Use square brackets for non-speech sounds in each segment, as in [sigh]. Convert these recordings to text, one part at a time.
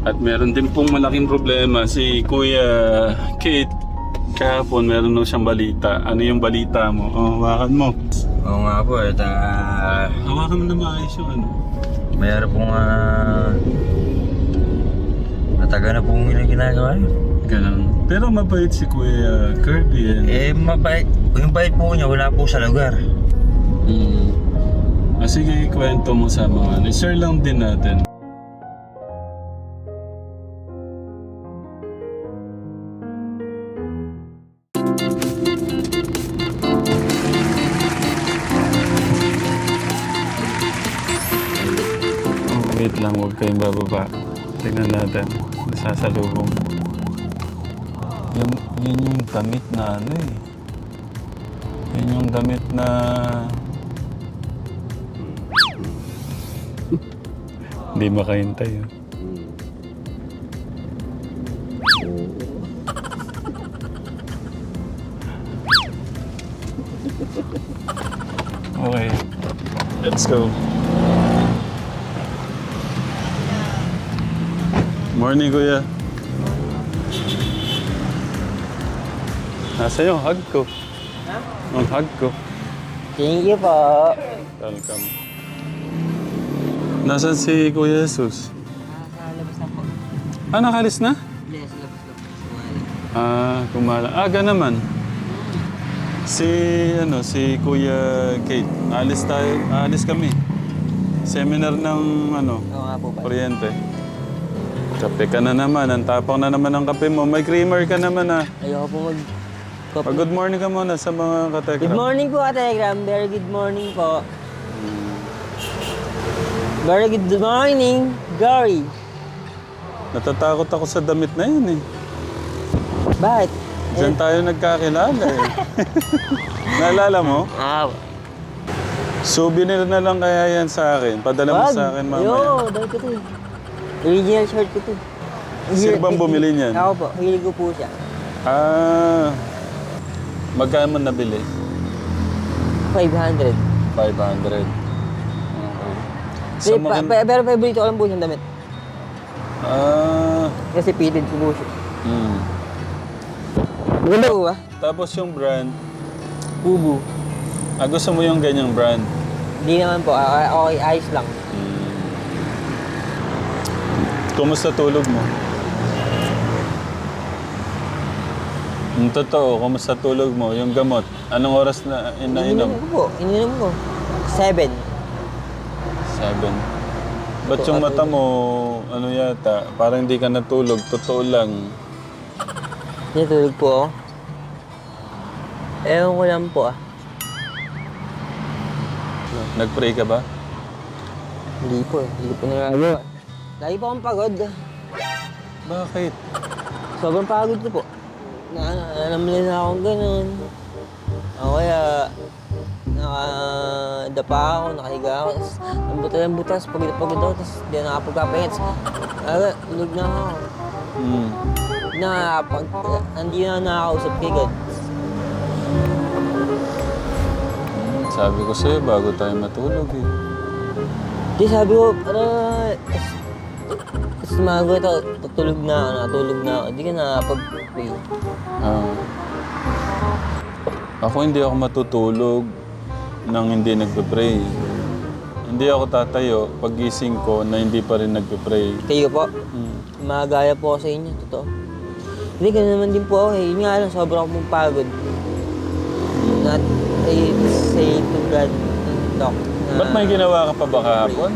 At meron din pong malaking problema si Kuya Kate. Kahapon meron daw siyang balita. Ano yung balita mo? Oh, hawakan mo. Oo nga po, at ah, Hawakan mo na maayos yung ano. mayroon pong uh, matagal na pong ilang ginagawa yun. Ganun. Pero mabait si Kuya Kirby. Yan. Eh, mabait. Yung bait po niya, wala po sa lugar. Mm. Ah, sige, ikwento mo sa mga ano. Share lang din natin. Wait lang, huwag kayong bababa. Tingnan natin. Nasasalubong. Yung, yun yung damit na ano eh. Yun yung damit na... Hindi makahintay. Oh. Okay. Let's go. Morning, Kuya. Nasa yung hug ko. Ang hug ko. Thank you po. Welcome. Nasaan si Kuya Jesus? Nakakalabas na po. Ah, nakalis na? Yes, labas na po. Ah, kumala. Aga naman. Si, ano, si Kuya Kate. Alis tayo. Alis kami. Seminar ng, ano, Oo nga po ba? kuryente. Kape ka na naman. Ang tapang na naman ng kape mo. May creamer ka naman ah. Ayoko po mag... Ah, good morning ka muna sa mga katekra. Good morning po, Telegram. Very good morning po. Very good morning, Gary. Natatakot ako sa damit na yun eh. Bakit? Diyan tayo nagkakilala eh. [laughs] Naalala mo? Ah, Souvenir na lang kaya yan sa akin. Padala mo wag. sa akin mamaya. Yo, dahil ko to. eh. Original shirt ko to. Sino bang bumili niyan? Ako po. Hilig ko po siya. Ah, magkano mo nabili? 500. 500. Okay. Pero, Sa mga... pa, pa, pero favorite ko lang po siyang damit. Ah, Kasi fitted ko po siya. hmm. Maganda po ba? Tapos yung brand, Ubu. ah, gusto mo yung ganyang brand? Hindi naman po. Ah, okay, ayos lang. Kumusta tulog mo? Yung totoo, kumusta tulog mo? Yung gamot, anong oras na inainom? Ininom ko po. Ininom ko. Seven. Seven. Ba't yung mata mo, ano yata, parang hindi ka natulog, totoo lang. Natulog po ako. Ewan ko lang po ah. Nag-pray ka ba? Hindi po. Hindi po nagagawa. Lagi po akong pagod. Bakit? Sobrang pagod ko po. Na, alam nila na akong ganun. O kaya, nakadapa ako, nakahiga ako, tapos ang buta ng butas, pagod na pagod ako, tapos di na nakapagpapahinga, tapos aga, tulog na ako. Hmm. Nakapag, hindi na nakakausap kay God. Sabi ko sa'yo, bago tayo matulog eh. Di sabi ko, para... Tapos umaga ito, tutulog na ako, natulog na ako. Di ka nakapag-pray. Ah. ako hindi ako matutulog nang hindi nagpe-pray. Hindi ako tatayo pag gising ko na hindi pa rin nagpe-pray. Kayo po, Hmm. magaya po ako sa inyo, totoo. Hindi, ganun naman din po ako eh. Yun nga lang, sobrang akong pagod. Not I say to God, Doc, na... Ba't may ginawa ka pa ba kahapon?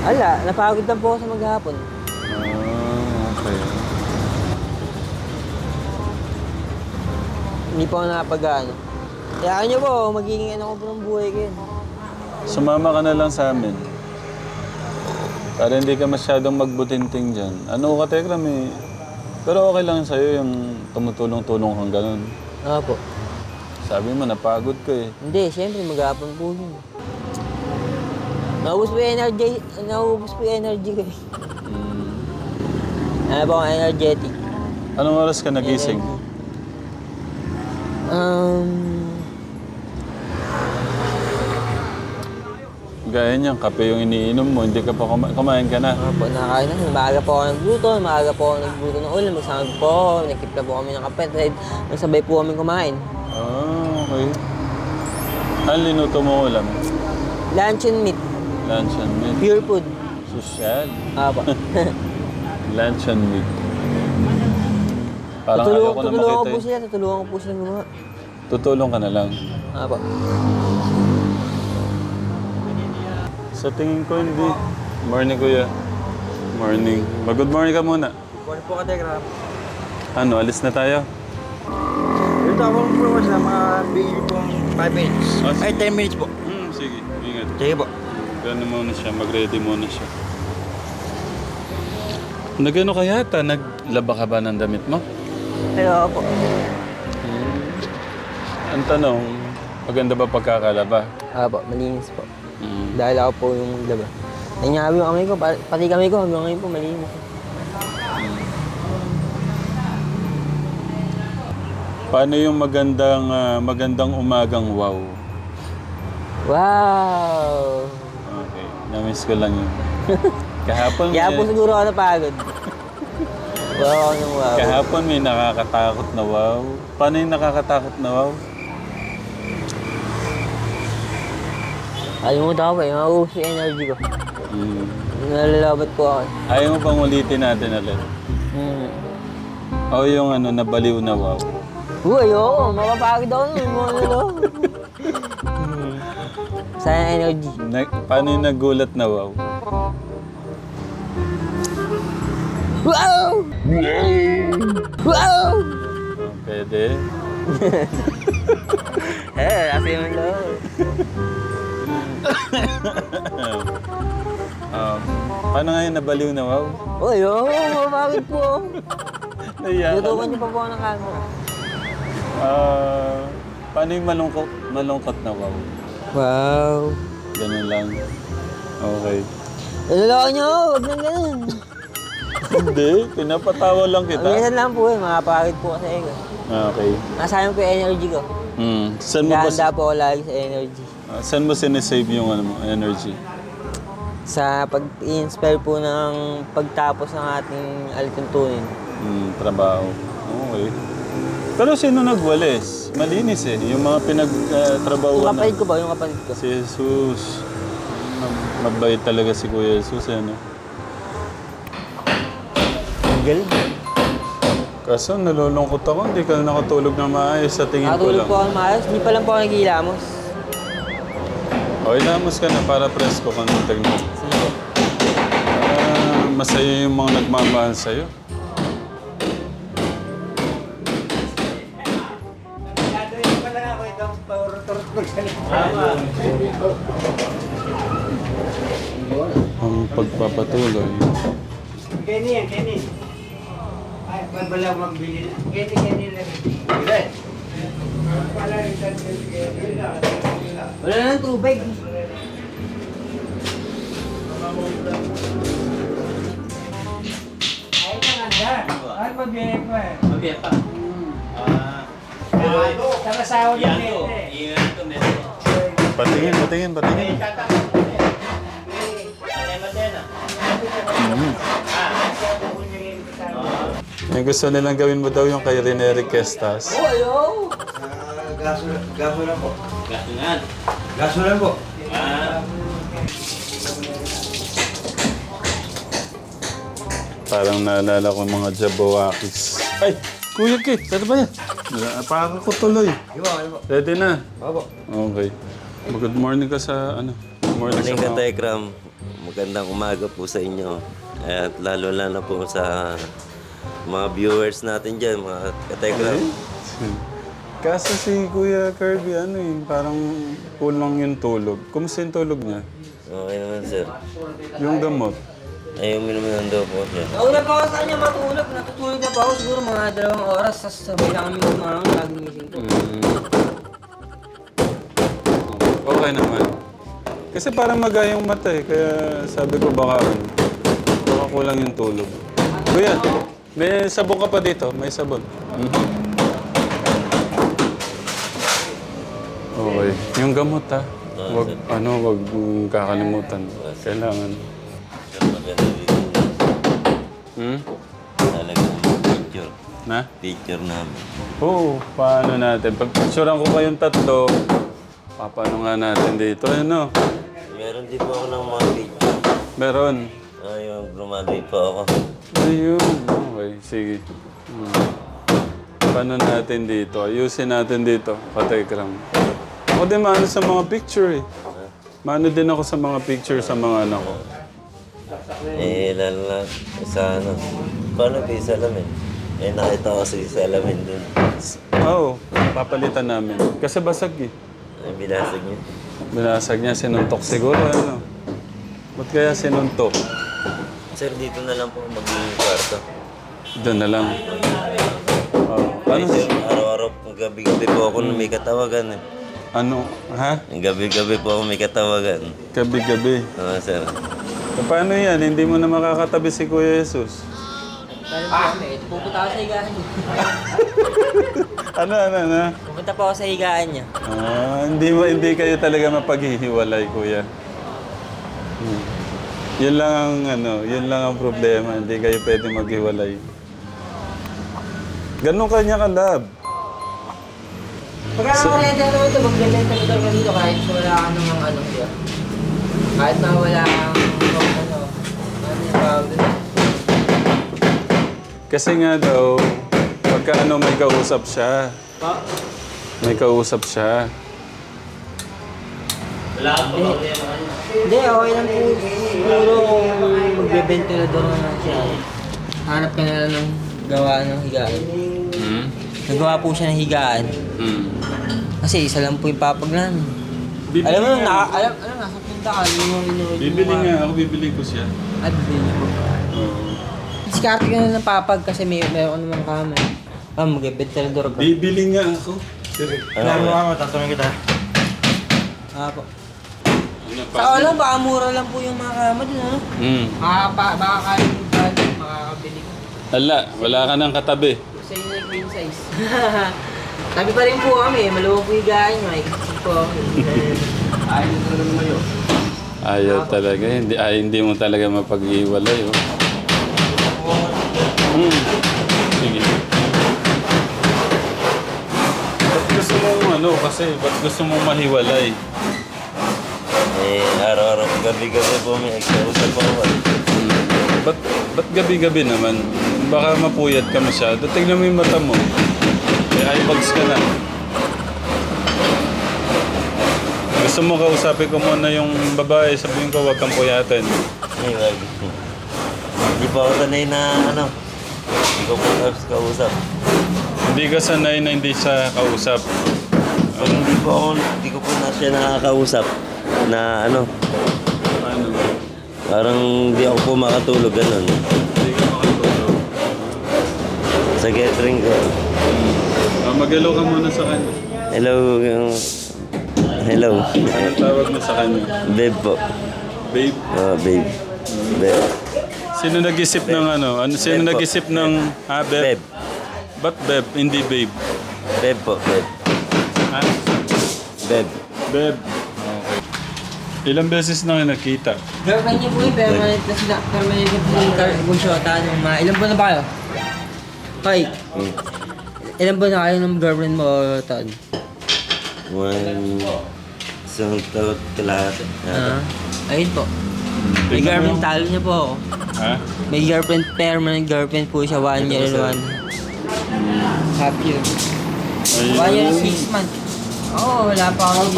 Ala, napagod lang po ako sa maghapon. Ah, okay. Hindi po ako nakapag-ano. Kaya nyo po, magiging ano ko po ng buhay ko yun. Sumama ka na lang sa amin. Para hindi ka masyadong magbutinting dyan. Ano ka, Tekram eh. Pero okay lang sa'yo yung tumutulong-tulong kang ganun. Nga po. Sabi mo, napagod ka eh. Hindi, siyempre maghapon po yun. Naubos po yung energy, naubos po yung energy ko eh. Ano po ang energetic? Anong oras ka nagising? Um, Gaya niyan, kape yung iniinom mo, hindi ka pa kuma- kumain ka na. Mga po, nakakain na. Maaga po ako nagluto, maaga po ako nagluto ng ulam, magsama po ako, nakipla po kami ng kape, then nagsabay po kami kumain. Ah, okay. Ano linuto mo ulam? Lunch and meat, Lunch and meat. pure food. Social. Apo. [laughs] Lunch and meat. Parang ayaw tutulungan, ko na tutulungan ko makita po eh. sila, tutulungan ko po sila gumawa. Tutulong ka na lang. Apo. Sa tingin ko hindi. Morning kuya. Morning. Mag-good morning ka muna. Kunin po ka, Tegra. Ano, alis na tayo? Ito ako po sa mga bigil pong 5 minutes. Ah. Ay, 10 minutes po. Hmm, sige. Ingat. Sige po. Gano muna siya, mag-ready muna siya. Nagano ka yata? Naglaba ka ba ng damit mo? Pero po, Ang tanong, maganda ba pagkakalaba? apo, malinis po. Hmm. Dahil ako po yung laba. Nanyabi yung kamay ko, pa- pati kamay ko hanggang ngayon po malinis. Paano yung magandang ah, magandang umagang wow? Wow! Na-miss ko lang yun. [laughs] Kahapon Kaya po may, siguro ako napagod. wow ng wow. kahapon may nakakatakot na wow. Paano yung nakakatakot na wow? Alimutan ko po, yung mauubos yung energy ko. Hmm. Nalalabat po ako. Ayaw mo bang ulitin natin ulit? Hmm. O yung ano, nabaliw na wow. Uy, ayoko. Mapapagod ako nun. Mga ano. [laughs] Sayang energy. Na, paano yung nagulat na wow? Wow! Wow! Oh, pwede. [laughs] Eh, kasi yung loob. [laughs] um, paano nga yung nabaliw na wow? Uy, ayoko. Mapapagod po. Naiyak ka Tutukan lang. niyo pa po ako ng camera. Ah, paano yung malungkot, malungkot na wow? Wow. Ganun lang. Okay. Nalalakan niyo ako. Huwag nang ganun. Hindi, pinapatawa lang kita. Minsan lang po eh. Makapagod po kasi ako. Okay. Nasayang po yung energy ko. Hmm. Saan mo ba, po ako lagi sa energy. ah, saan mo sinesave yung ano mo, energy? Sa pag-inspire po ng pagtapos ng ating alituntunin. Hmm, trabaho. Okay. Pero sino nagwalis? Malinis eh. Yung mga Yung pinagtrabahuan na. kapatid ko ba? Yung kapatid ko. Si Jesus. Mab- Mabait talaga si Kuya Jesus, eh, no? Ang galing. Kaso nalulungkot ako, hindi ka nakatulog na maayos sa tingin ko Nakatulog lang. po ako ng maayos. Hindi pa lang po ako naghihilamos. O, ilamos ka na para presko ka ng tingnan. Sige. Ah, masaya yung mga nagmamahal sa'yo. Ang pagpapatuloy. Kenny yan, Kenny. Ay, wala magbili. Kenny, Kenny lang. Bilay. Wala rin dyan, Kenny. Wala na ng tubig. Ay, maganda. Ay, mabiyak pa eh. Mabiyak pa. Ah, Sa kasawa niya, Iyan ito meron. Patingin, patingin, patingin. Mhm. Yung gusto nilang gawin mo daw yung kay Rene Requestas. Oh, ayo. gaso, gaso lang po. Gatungan. Gaso lang po. Ah, Parang naalala ko mga Jabawakis. Ay! Kuya Kit, ano ba yan? Napaka ko tuloy. Di ba, ano po? Ready na? Opo. Okay. Good morning ka sa ano? Good morning, Morning sa ka, mga... Tekram. Magandang umaga po sa inyo. At lalo na po sa mga viewers natin dyan, mga katekram. Kaso si Kuya Kirby, ano eh, parang kulang yung tulog. Kumusta yung tulog niya? Okay naman, sir. Yung gamot. Ay, uminom daw po siya. Nauna pa ako sa kanya matulog. Natutulog na pa ako siguro mga dalawang oras. Tapos sabay na kami kumain. Nagising ko. Mm. Okay naman. Kasi parang maga yung mata eh, kaya sabi ko baka ano, baka kulang yung tulog. Kuya, may sabon ka pa dito, may sabon. Mhm. Okay. Yung gamot ha. Oo, Wag, ano, wag mong kakalimutan. Kailangan. Hmm? Talaga picture. Na? Picture namin. Oo, paano natin? Pag picturean ko kayong tatlo, paano nga natin dito? Ano? Meron din po ako ng mga picture. Meron. Yung graduate po ako. Ayun. Okay, sige. Hmm. Paano natin dito? Ayusin natin dito, Katekram. Ako din maano sa mga picture eh. Maano din ako sa mga picture sa mga anak ko. Eh, lalo na sa ano. Paano kayo sa alamin? Eh, nakita ko sa salamin dun. Oo, papalitan namin. Kasi basag eh. Ay, binasag niya. Binasag niya, sinuntok siguro ano. Ba't kaya sinuntok? Sir, dito na lang po magiging kwarto. Doon na lang. Oh, Ay, ano? sir, araw-araw, gabi-gabi po ako may katawagan eh. Ano? Ha? Gabi-gabi po ako may katawagan. Gabi-gabi. Oo, sir. Paano yan? Hindi mo na makakatabi si Kuya Jesus. Kami? Pupunta ako sa higaan niya. [laughs] Ano, ano, ano? Pupunta po ako sa higaan niya. Ah, hindi mo hindi kayo talaga mapaghihiwalay, kuya. Hmm. Yun lang ang ano, yun lang ang problema, hindi kayo pwede maghiwalay. Ganun kanya ka love. Pagka naman ito, maglilenta ito ka dito kahit wala ka namang ano siya. Kahit na wala kang ano, ano yung tawag doon? Kasi nga daw, pagka ano may kausap siya, Pa? may kausap siya. Wala kang problema kanya. Hindi, okay lang po. Siguro kung magbebentilador na lang siya. Hanap ka na lang ng gawa ng higaan. Hmm? Nagawa po siya ng higaan. Hmm. Kasi isa lang po yung papaglan. Bibili Alam mo, naka, alam, alam, yun yung inuwi. Bibili nga ako, bibili ko siya. At bibili mo. Oo. Diskarte ka na ng papag kasi may meron naman kamay. Ah, mag-ventilador ka. Bibili nga ako. Sir, Ano mo ako, tatanungin kita. Ah, po. ano Sa alam, baka mura lang po yung mga kama dun, ano? Hmm. Baka, pa, baka kaya yung brand, makakabili ka. Ala, wala ka nang katabi. Sa inyo yung queen size. [laughs] Tabi pa rin po kami, maluwag po yung gahan nyo. [laughs] Ay, kasi po. Ayun na talaga naman yun. Ayaw talaga. Hindi, ay, hindi mo talaga mapag-iwalay. Oh. Hmm. Sige. Ba't gusto mo ano kasi? Ba't gusto mo mahiwalay? Eh, araw-araw, gabi-gabi po may kausap ako. Hmm. Ba't, ba't gabi-gabi naman? Baka mapuyat ka masyado. Tingnan mo yung mata mo. May eye bags ka na. Gusto mo kausapin ko muna yung babae, sabihin ko huwag kang puyatin. Ay, wag. Hindi pa ako sanay na ano. Hindi ko tapos kausap. Hindi ka sanay na hindi siya kausap. Pag hindi po ako, hindi ko po na siya nakakausap na ano, parang hindi ako po makatulog, ganun. Hindi ka makatulog. Sa gathering ko. Ah, mag-hello ka muna sa kanya. Hello. Hello. Anong tawag mo sa kanya? Babe po. Babe? Oh, babe. Babe. Sino nag-isip ng ano? ano sino Beb po. nag-isip ng... Ha, Beb? Babe. Ba't Beb? Hindi Babe. Babe po, babe. Ha? Babe. Beb. Okay. Ilang beses na kayo nakita? Girlfriend niya po yung permanent na sila, permanent na po yung car- bunsyota nung mga, ilan buwan na ba kayo? Hoy, Hmm. ilan buwan na kayo ng girlfriend mo, Ton? One... Isang taon kalahati. Ah, ayun po. May Tingnan girlfriend, talo niya po. Ha? May girlfriend, permanent girlfriend po siya, one year and one. Half year. One year and six months. Oo, oh, wala pa ako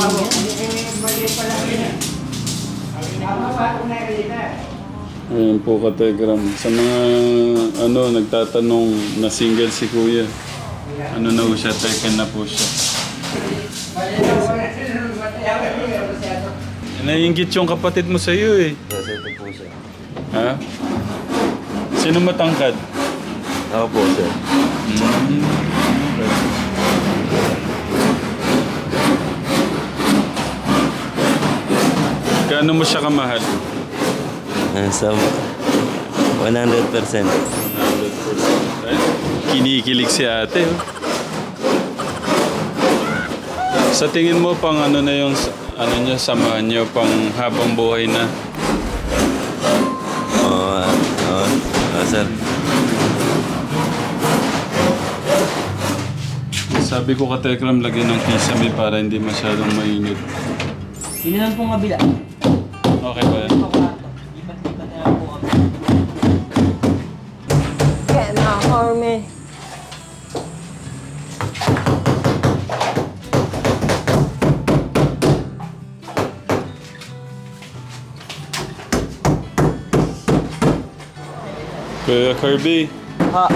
Ayun po kategram. Sa mga ano, nagtatanong na single si kuya. Ano na po siya? Taken na po siya. Naiingit yung kapatid mo sa iyo eh. Kasi ito po siya. Ha? Sino matangkad? Ako po, sir. Gaano mo siya kamahal? Ah, Sa 100%. Ay, Kinikilig si ate. oh. Sa tingin mo pang ano na yung ano nyo, samahan nyo pang habang buhay na. Oo, ah, oo, oo, sir. Sabi ko ka Tekram, lagyan ng kisame para hindi masyadong mainit. Yun lang pong kabila. Okay ba yan? Lipat-lipat na lang po Kuya Kirby, Ha,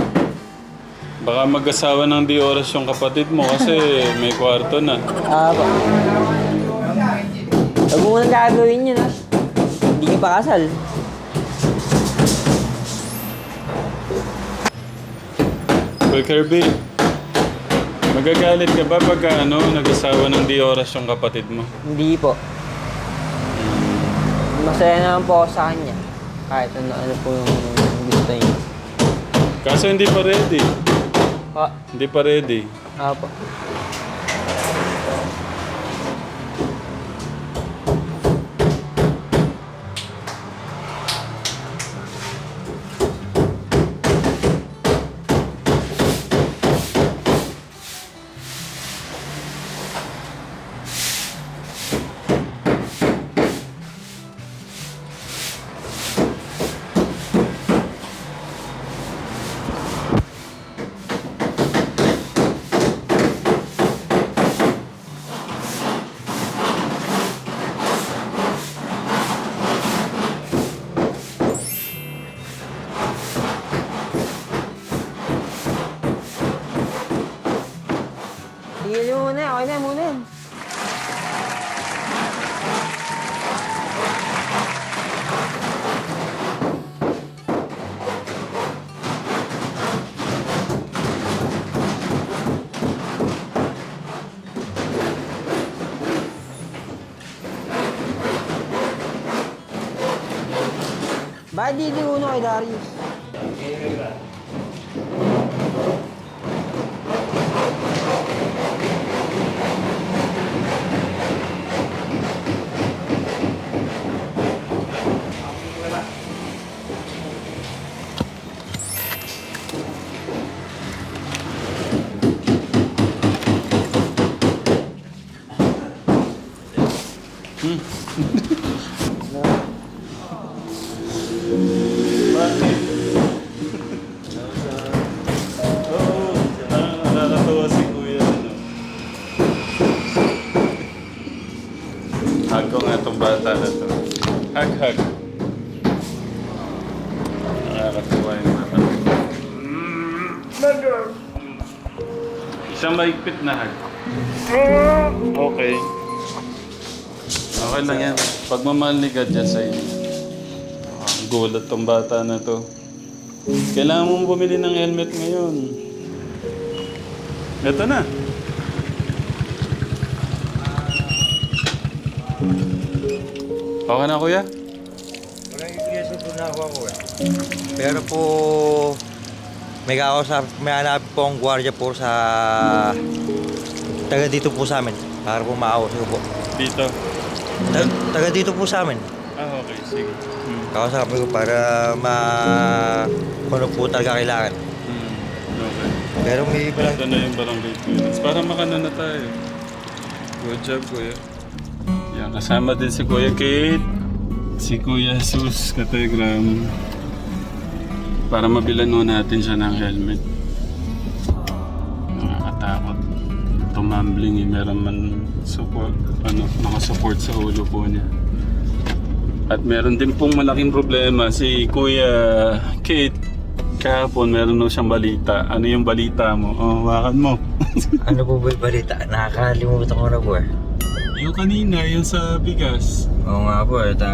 baka mag-asawa ng di oras yung kapatid mo kasi [laughs] may kwarto na. ah ba? Huwag mo nang gagawin yun ha. Hindi ka pa kasal. Kuya Kirby, magagalit ka ba pag ano, nag-asawa ng di oras yung kapatid mo? Hindi po. Masaya naman po ako sa kanya. Kahit ano, ano po yung gusto niya. Kaso hindi pa ready. Pa, Hindi pa ready. ah Bakit di di uno kay Darius? Isang maigpit na hug. Okay. Okay lang yan. Pagmamahal ni God dyan sa inyo. Ah, Ang gulat tong bata na to. Kailangan mong bumili ng helmet ngayon. Ito na. Okay na kuya? Mag-iglesia po na ako ako eh. Pero po, may kakausap, may hanap po ang gwardiya po sa taga dito po sa amin. Para po ko po. Dito. Taga, taga dito po sa amin. Ah, okay. Sige. Hmm. Kakausapin ko para ma... kung ano po talaga kailangan. Hmm. Okay. Pero may iba lang. Ito na yung barangay clearance. Para makana na tayo. Good job, kuya. Yan, kasama din si Kuya Kate. Si Kuya Jesus Kategram. Para mabilan mo natin siya ng helmet. Nakakatakot. Tumambling eh. Meron man support, ano, nakasupport sa ulo po niya. At meron din pong malaking problema si Kuya Kate. Kahapon meron daw siyang balita. Ano yung balita mo? Oh, hawakan mo. [laughs] Ano po ba yung balita? Nakakalimutan ko na po eh. yung kanina, yung sa bigas. Oo nga po eh. Ta...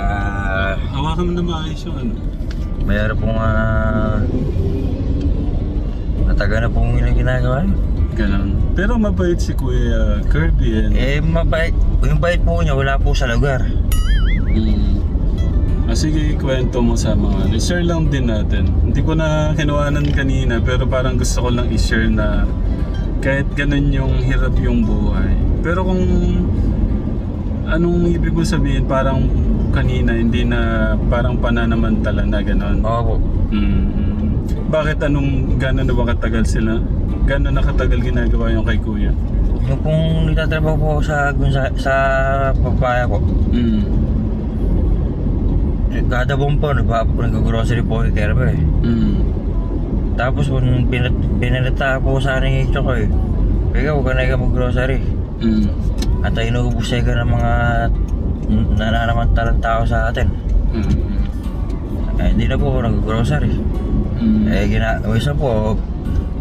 Hawakan mo na maayos yung ano. Mayroon pong uh, nataga na pong ilang ginagawa. Ganon. Pero mabait si Kuya Kirby. Yan. Eh, mabait. Yung bait po niya, wala po sa lugar. Mm. Ah, sige, ikwento mo sa mga. I-share lang din natin. Hindi ko na kinuhanan kanina, pero parang gusto ko lang i-share na kahit ganun yung hirap yung buhay. Pero kung Anong ibig mo sabihin? Parang kanina, hindi na parang pananamantala na gano'n. Oo po. Mm. Bakit anong gano'n na ba katagal sila? Gano'n na katagal ginagawa yung kay kuya? Yung kung nagtatrabaho po ako sa, sa, sa papaya ko, Mm. eh, kada buwan po, nagpa- nag-grocery po kay Kerber eh. Mm. Tapos kung pinat pinalita po sa akin yung ko eh, Ikaw, huwag ka na ikaw mag-grocery. Mm. At ay inuubos ka ng mga nananamantalang tao sa atin. Mm. Eh, hindi na po ako nag-grocery. Mm. Eh, gina isa po,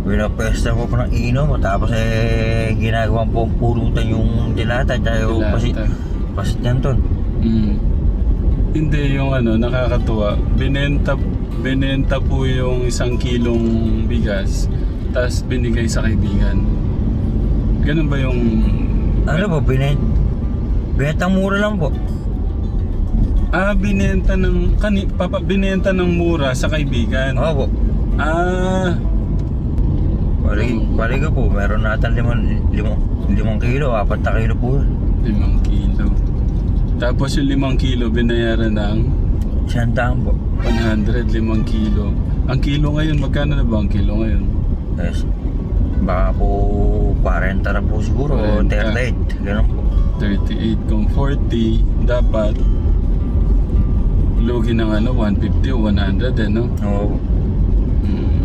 pinapesta po po ng inom tapos eh, ginagawa po pulutan yung dilata at yung pasit, pasit niyan ton. Mm. Hindi yung ano, nakakatuwa. Binenta, binenta po yung isang kilong bigas, tapos binigay sa kaibigan. Ganun ba yung... Ano po, binet, binetang mura lang po. Ah, binenta ng... Kani, papa, binenta ng mura sa kaibigan. Oo po. Ah, Bali, bali ka po, meron natin limang, limang, limang kilo, apat na kilo po. limang kilo. Tapos yung limang kilo binayaran ng Isang daan po. 100, limang kilo. Ang kilo ngayon, magkano na ba ang kilo ngayon? Yes. Baka po 40 na po siguro, o 40. 38. Ganun po. 38 kung 40, dapat lugi ng ano, 150 o 100 eh, no? Oo. Mm.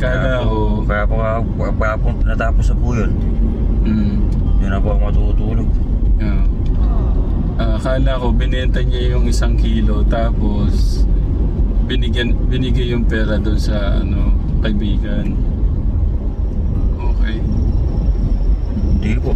Kala ko, Kaya po, kaya po, kaya po natapos na po yun. mm, Yun na po ako matutulog. yeah. Ah, akala ko binenta niya yung isang kilo tapos binigyan binigay yung pera doon sa ano kaibigan. Okay. Hindi po.